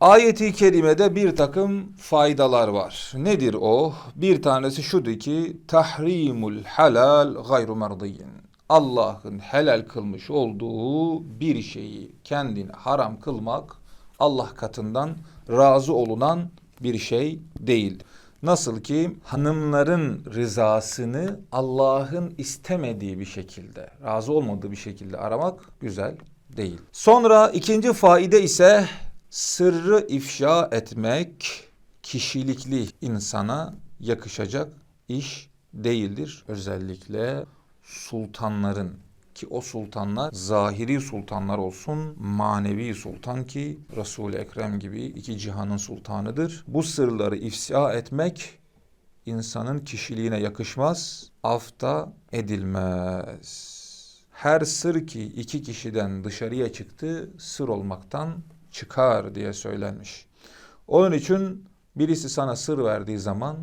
Ayeti kerimede bir takım faydalar var. Nedir o? Bir tanesi şudur ki tahrimul halal gayru merdiyin. Allah'ın helal kılmış olduğu bir şeyi kendine haram kılmak Allah katından razı olunan bir şey değil. Nasıl ki hanımların rızasını Allah'ın istemediği bir şekilde, razı olmadığı bir şekilde aramak güzel değil. Sonra ikinci faide ise sırrı ifşa etmek kişilikli insana yakışacak iş değildir. Özellikle sultanların ki o sultanlar zahiri sultanlar olsun, manevi sultan ki Resul-i Ekrem gibi iki cihanın sultanıdır. Bu sırları ifşa etmek insanın kişiliğine yakışmaz, afta edilmez. Her sır ki iki kişiden dışarıya çıktı, sır olmaktan çıkar diye söylenmiş. Onun için birisi sana sır verdiği zaman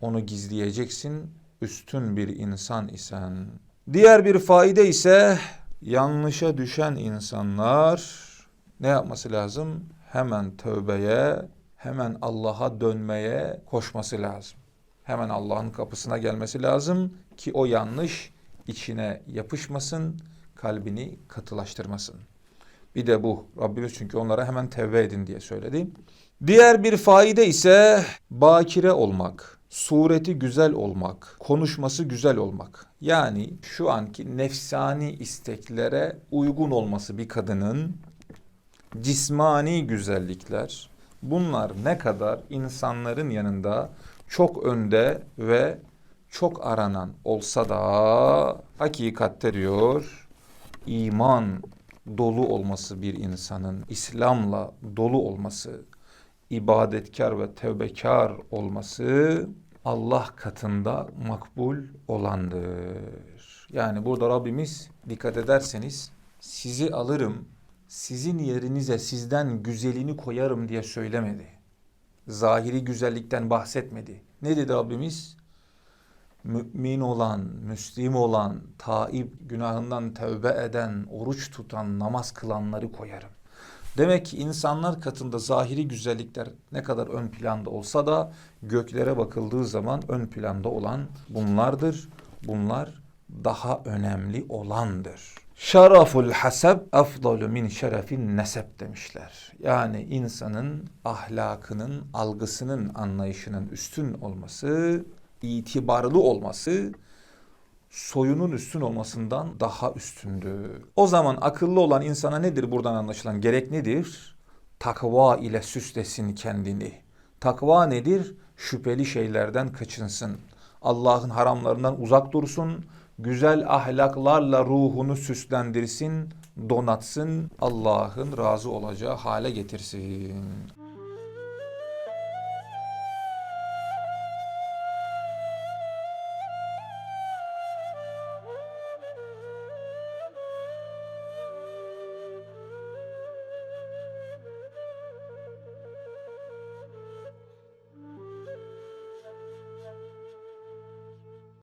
onu gizleyeceksin, üstün bir insan isen. Diğer bir faide ise yanlışa düşen insanlar ne yapması lazım? Hemen tövbeye, hemen Allah'a dönmeye koşması lazım. Hemen Allah'ın kapısına gelmesi lazım ki o yanlış içine yapışmasın, kalbini katılaştırmasın. Bir de bu. Rabbimiz çünkü onlara hemen tevbe edin diye söyledi. Diğer bir faide ise bakire olmak, sureti güzel olmak, konuşması güzel olmak. Yani şu anki nefsani isteklere uygun olması bir kadının cismani güzellikler bunlar ne kadar insanların yanında çok önde ve çok aranan olsa da hakikatte diyor iman dolu olması bir insanın İslam'la dolu olması ibadetkar ve tevbekar olması Allah katında makbul olandır. Yani burada Rabbimiz dikkat ederseniz sizi alırım, sizin yerinize sizden güzelini koyarım diye söylemedi. Zahiri güzellikten bahsetmedi. Ne dedi Rabbimiz? Mümin olan, Müslim olan, taib, günahından tövbe eden, oruç tutan, namaz kılanları koyarım. Demek ki insanlar katında zahiri güzellikler ne kadar ön planda olsa da göklere bakıldığı zaman ön planda olan bunlardır. Bunlar daha önemli olandır. Şaraful hasab afdalu min şerefin nesep demişler. Yani insanın ahlakının, algısının, anlayışının üstün olması, itibarlı olması soyunun üstün olmasından daha üstündü. O zaman akıllı olan insana nedir buradan anlaşılan? Gerek nedir? Takva ile süslesin kendini. Takva nedir? Şüpheli şeylerden kaçınsın. Allah'ın haramlarından uzak dursun. Güzel ahlaklarla ruhunu süslendirsin, donatsın. Allah'ın razı olacağı hale getirsin.